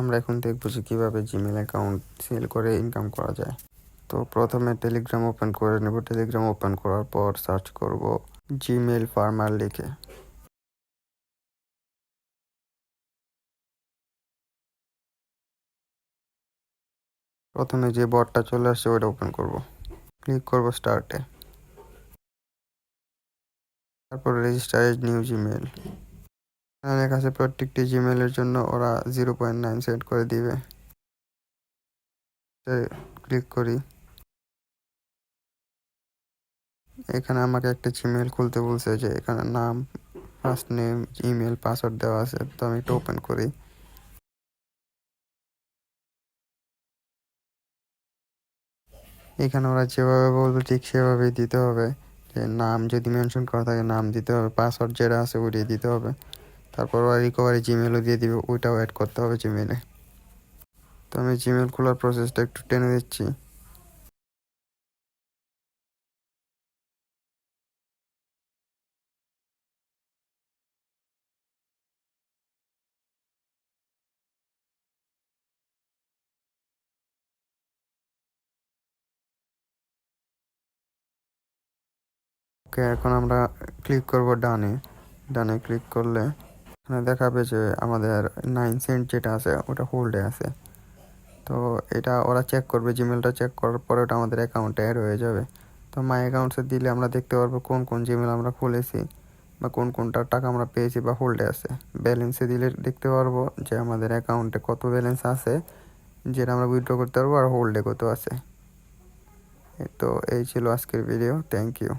আমরা এখন দেখব যে কীভাবে জিমেল অ্যাকাউন্ট সেল করে ইনকাম করা যায়। তো প্রথমে টেলিগ্রাম ওপেন করে নেব। টেলিগ্রাম ওপেন করার পর সার্চ করব জিমেল ফার্মার লিখে। প্রথমে যে বটটা চলে আসছে, ওইটা ওপেন করব। ক্লিক করব স্টার্টে তারপর রেজিস্টার নিউ জিমেল এখানে কাছে প্রত্যেকটি জিমেলের জন্য ওরা জিরো পয়েন্ট নাইন সেট করে দিবে। ক্লিক করি। এখানে আমাকে একটা জিমেল খুলতে বলছে যে, এখানে নাম ফার্স্ট নেম ইমেল পাসওয়ার্ড দেওয়া আছে, তো আমি এটা ওপেন করি। এখানে ওরা যেভাবে বলবে ঠিক সেভাবেই দিতে হবে। যে নাম যদি মেনশন করা থাকে, নাম দিতে হবে পাসওয়ার্ড যেটা আছে ওইটাই দিতে হবে। তারপর রিকভারি জিমেলও দিয়ে দিবে, ওইটাও অ্যাড করতে হবে জিমেলে তো আমি জিমেল খোলার প্রসেসটা একটু টেনে দিচ্ছি। ওকে এখন আমরা ক্লিক করব ডানে। ডানে ক্লিক করলে এখানে দেখাবে যে আমাদের নাইন সেন্ট যেটা আছে, ওটা হোল্ডে আছে। তো এটা ওরা চেক করবে জিমেলটা চেক করার পরে ওটা আমাদের অ্যাকাউন্টে অ্যাড হয়ে যাবে। তো মাই অ্যাকাউন্টসে দিলে আমরা দেখতে পারব কোন কোন জিমেল আমরা খুলেছি বা কোন কোনটার টাকা আমরা পেয়েছি বা হোল্ডে আছে। ব্যালেন্সে দিলে দেখতে পারব যে আমাদের অ্যাকাউন্টে কত ব্যালেন্স আছে, যেটা আমরা উইথড্র করতে পারব আর হোল্ডে কত আছে। তো, এই ছিল আজকের ভিডিও থ্যাংক ইউ